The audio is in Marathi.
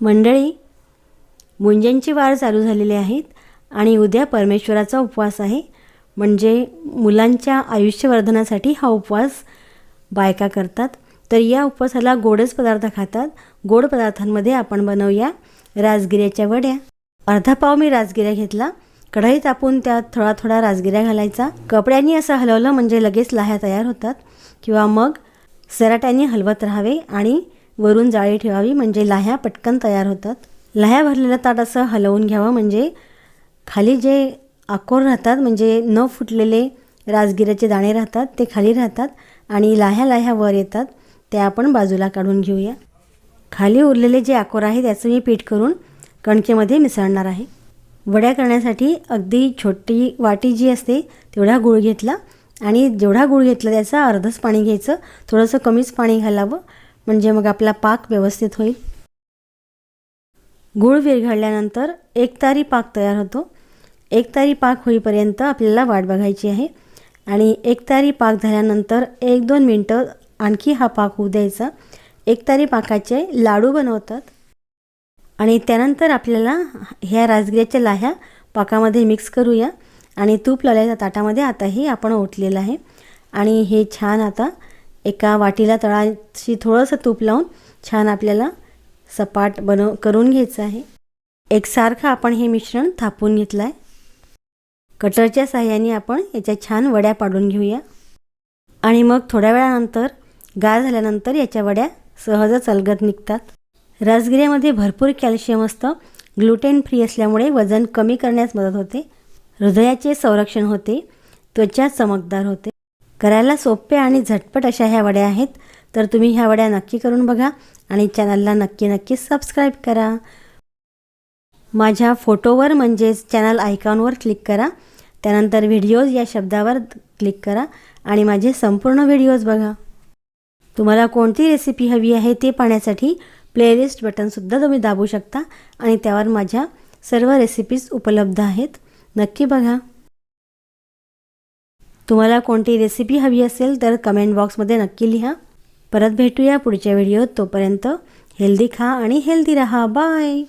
मंडळी मुंज्यांची वार चालू झालेली आहेत आणि उद्या परमेश्वराचा उपवास आहे. म्हणजे मुलांच्या आयुष्यवर्धनासाठी हा उपवास बायका करतात. तर या उपवासाला गोडच पदार्थ खातात. गोड पदार्थांमध्ये आपण बनवूया राजगिऱ्याच्या वड्या. अर्धा पाव मी राजगिऱ्या घेतला. कढई तापून त्यात थोडा थोडा राजगिऱ्या घालायचा. कपड्यांनी असं हलवलं म्हणजे लगेच लाह्या तयार होतात. किंवा मग सराट्याने हलवत राहावे आणि वरून जाळी ठेवावी म्हणजे लाह्या पटकन तयार होतात. लाह्या भरलेलं ताट असं हलवून घ्यावं म्हणजे खाली जे आकोर राहतात म्हणजे न फुटलेले राजगिऱ्याचे दाणे राहतात ते खाली राहतात आणि लाह्या लाह्या वर येतात ते आपण बाजूला काढून घेऊया. खाली उरलेले जे आकोर आहे त्याचं मी पीठ करून कणकेमध्ये मिसळणार आहे. वड्या करण्यासाठी अगदी छोटी वाटी जी असते तेवढा गूळ घेतला आणि जेवढा गूळ घेतला त्याचा अर्धच पाणी घ्यायचं थोडंसं कमीच पाणी घालावं म्हणजे मग आपला पाक व्यवस्थित होईल. गूळ विरघळल्यानंतर एक तारी पाक तयार होतो. एक तारी पाक होईपर्यंत आपल्याला वाट बघायची आहे. आणि एक तारी पाक झाल्यानंतर एक दोन मिनटं आणखी हा पाक होऊ द्यायचा. एक तारी पाकाचे लाडू बनवतात. आणि त्यानंतर आपल्याला ह्या राजगिऱ्याच्या लाह्या पाकामध्ये मिक्स करूया. आणि तूप लावल्याच्या ताटामध्ये आताही आपण ओतलेलं आहे. आणि हे छान आता एका वाटीला तळाशी थोडंसं तूप लावून छान आपल्याला सपाट बनव करून घ्यायचं आहे. एकसारखं आपण हे मिश्रण थापून घेतलं आहे कटरच्या साह्याने आपण याच्या छान वड्या पाडून घेऊया. आणि मग थोड्या वेळानंतर गार झाल्यानंतर याच्या वड्या सहजच अलगद निघतात. राजगिऱ्यामध्ये भरपूर कॅल्शियम असतं. ग्लुटेन फ्री असल्यामुळे वजन कमी करण्यास मदत होते. हृदयाचे संरक्षण होते. त्वचा चमकदार होते. करायला सोप्या आणि झटपट अशा ह्या वड्या आहेत. तर तुम्ही ह्या वड्या नक्की करून बघा आणि चॅनलला नक्की नक्की सबस्क्राईब करा. माझ्या फोटोवर म्हणजेच चॅनल आयकॉनवर क्लिक करा. त्यानंतर व्हिडिओज या शब्दावर क्लिक करा आणि माझे संपूर्ण व्हिडिओज बघा. तुम्हाला कोणती रेसिपी हवी आहे ते पाहण्यासाठी प्लेलिस्ट बटनसुद्धा तुम्ही दाबू शकता आणि त्यावर माझ्या सर्व रेसिपीज उपलब्ध आहेत. नक्की बघा. तुम्हाला कोणती रेसिपी हवी असेल तर कमेंट बॉक्समध्ये नक्की लिहा. परत भेटूया पुढच्या व्हिडिओत तोपर्यंत हेल्दी खा आणि हेल्दी रहा. बाय